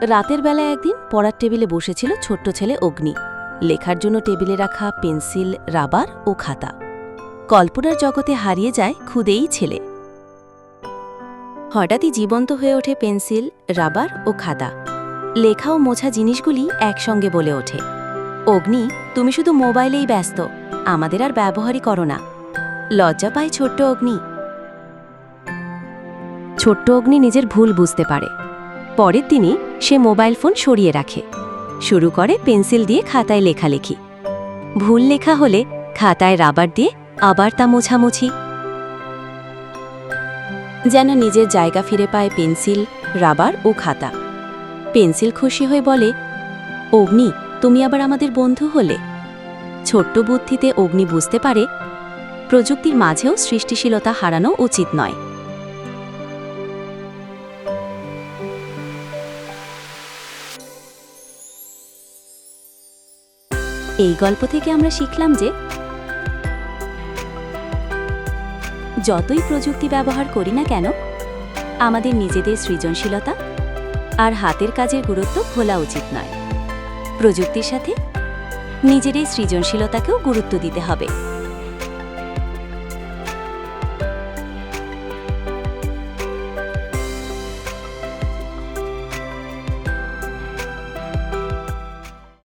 রাতের বেলায় একদিন পড়ার টেবিলে বসেছিল ছোট্ট ছেলে অগ্নি। লেখার জন্য টেবিলে রাখা পেন্সিল, রাবার ও খাতা। কল্পনার জগতে হারিয়ে যায় খুদেই ছেলে। হঠাৎই জীবন্ত হয়ে ওঠে পেন্সিল, রাবার ও খাতা। লেখা ও মোছা জিনিসগুলি একসঙ্গে বলে ওঠে। অগ্নি, তুমি শুধু মোবাইলেই ব্যস্ত। আমাদের আর ব্যবহারই করো না। লজ্জা পায় ছোট্ট অগ্নি। ছোট্ট অগ্নি নিজের ভুল বুঝতে পারে। পরের দিনই সে মোবাইল ফোন সরিয়ে রাখে। শুরু করে পেন্সিল দিয়ে খাতায় লেখালেখি। ভুল লেখা হলে খাতায় রাবার দিয়ে আবার তা মোছামুছি। যেন নিজের জায়গা ফিরে পায় পেন্সিল, রাবার ও খাতা। পেন্সিল খুশি হয়ে বলে, অগ্নি, তুমি আবার আমাদের বন্ধু হলে? ছোট্ট বুদ্ধিতে অগ্নি বুঝতে পারে, প্রযুক্তির মাঝেও সৃষ্টিশীলতা হারানো উচিত নয়। এই গল্প থেকে আমরা শিখলাম যে যতই প্রযুক্তি ব্যবহার করি না কেন, আমাদের নিজেদের সৃজনশীলতা আর হাতের কাজের গুরুত্ব ভোলা উচিত নয়। প্রযুক্তির সাথে নিজের এই সৃজনশীলতাকেও গুরুত্ব দিতে হবে।